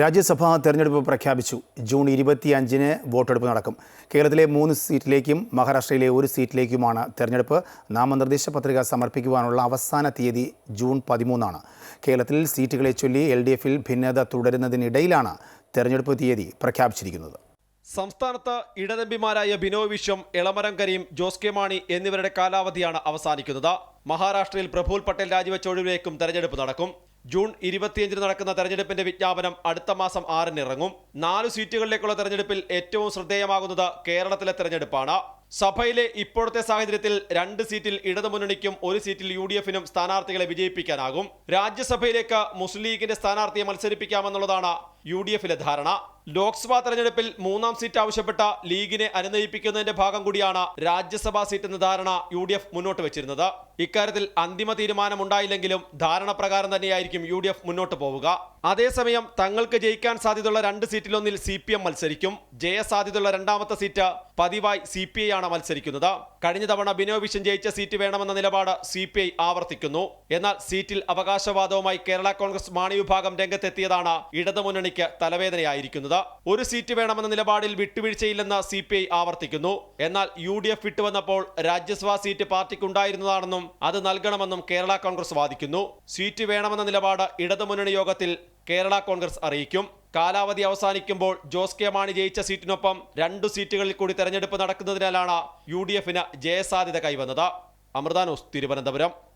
രാജ്യസഭാ തെരഞ്ഞെടുപ്പ് പ്രഖ്യാപിച്ചു. ജൂൺ ഇരുപത്തിയഞ്ചിന് വോട്ടെടുപ്പ് നടക്കും. കേരളത്തിലെ മൂന്ന് സീറ്റിലേക്കും മഹാരാഷ്ട്രയിലെ ഒരു സീറ്റിലേക്കുമാണ് തെരഞ്ഞെടുപ്പ്. നാമനിർദ്ദേശ പത്രിക സമർപ്പിക്കുവാനുള്ള അവസാന തീയതി ജൂൺ പതിമൂന്നാണ്. കേരളത്തിൽ സീറ്റുകളെ ചൊല്ലി എൽ ഡി എഫിൽ ഭിന്നത തുടരുന്നതിനിടയിലാണ് തെരഞ്ഞെടുപ്പ് തീയതി പ്രഖ്യാപിച്ചിരിക്കുന്നത്. സംസ്ഥാനത്ത് ഇടതമ്പിമാരായ ബിനോയ് വിശ്വം എളമരം കരീം ജോസ് കെ മാണി എന്നിവരുടെ കാലാവധിയാണ് അവസാനിക്കുന്നത്. മഹാരാഷ്ട്രയിൽ പ്രഫുൽ പട്ടേൽ രാജിവെച്ച ഒഴിവിലേക്കും തെരഞ്ഞെടുപ്പ് നടക്കും. ജൂൺ ഇരുപത്തിയഞ്ചിന് നടക്കുന്ന തെരഞ്ഞെടുപ്പിന്റെ വിജ്ഞാപനം അടുത്ത മാസം ആറിന് ഇറങ്ങും. നാല് സീറ്റുകളിലേക്കുള്ള തെരഞ്ഞെടുപ്പിൽ ഏറ്റവും ശ്രദ്ധേയമാകുന്നത് കേരളത്തിലെ തെരഞ്ഞെടുപ്പാണ്. സഭയിലെ ഇപ്പോഴത്തെ സാഹചര്യത്തിൽ രണ്ട് സീറ്റിൽ ഇടതുമുന്നണിക്കും ഒരു സീറ്റിൽ യു ഡി എഫിനും സ്ഥാനാർത്ഥികളെ വിജയിപ്പിക്കാനാകും. രാജ്യസഭയിലേക്ക് മുസ്ലിം ലീഗിന്റെ സ്ഥാനാർത്ഥിയെ മത്സരിപ്പിക്കാമെന്നുള്ളതാണ് യു ഡി എഫിലെ ധാരണ. ലോക്സഭാ തെരഞ്ഞെടുപ്പിൽ മൂന്നാം സീറ്റ് ആവശ്യപ്പെട്ട ലീഗിനെ അനുനയിപ്പിക്കുന്നതിന്റെ ഭാഗം കൂടിയാണ് രാജ്യസഭാ സീറ്റ് എന്ന ധാരണ യു ഡി എഫ് മുന്നോട്ട് വെച്ചിരുന്നത്. ഇക്കാര്യത്തിൽ അന്തിമ തീരുമാനമുണ്ടായില്ലെങ്കിലും ധാരണ പ്രകാരം തന്നെയായിരിക്കും യു ഡി എഫ് മുന്നോട്ട് പോവുക. അതേസമയം തങ്ങൾക്ക് ജയിക്കാൻ സാധ്യതയുള്ള രണ്ട് സീറ്റിലൊന്നിൽ സി പി എം മത്സരിക്കും ജയസാധ്യതയുള്ള രണ്ടാമത്തെ സീറ്റ് പതിവായി സി പി ഐ ആണ് മത്സരിക്കുന്നത്. കഴിഞ്ഞ തവണ ബിനോ വിശ്വൻ ജയിച്ച സീറ്റ് വേണമെന്ന നിലപാട് സി പി ഐ ആവർത്തിക്കുന്നു. എന്നാൽ സീറ്റിൽ അവകാശവാദവുമായി കേരള കോൺഗ്രസ് മാണി വിഭാഗം രംഗത്തെത്തിയതാണ് ഇടതുമുന്നണിക്ക് തലവേദനയായിരിക്കുന്നത്. ഒരു സീറ്റ് വേണമെന്ന നിലപാടിൽ വിട്ടുവീഴ്ചയില്ലെന്ന് സി പി ഐ ആവർത്തിക്കുന്നു. എന്നാൽ യു ഡി എഫ് വിട്ടുവന്നപ്പോൾ രാജ്യസഭാ സീറ്റ് പാർട്ടിക്കുണ്ടായിരുന്നതാണെന്നും അത് നൽകണമെന്നും കേരള കോൺഗ്രസ് വാദിക്കുന്നു. സീറ്റ് വേണമെന്ന നിലപാട് ഇടതുമുന്നണി യോഗത്തിൽ കേരള കോൺഗ്രസ് അറിയിക്കും. കാലാവധി അവസാനിക്കുമ്പോൾ ജോസ് കെ മാണി ജയിച്ച സീറ്റിനൊപ്പം രണ്ടു സീറ്റുകളിൽ കൂടി തെരഞ്ഞെടുപ്പ് നടക്കുന്നതിനാലാണ് യു ഡി എഫിന് ജയസാധ്യത കൈവന്നത്. അമൃത ന്യൂസ് തിരുവനന്തപുരം.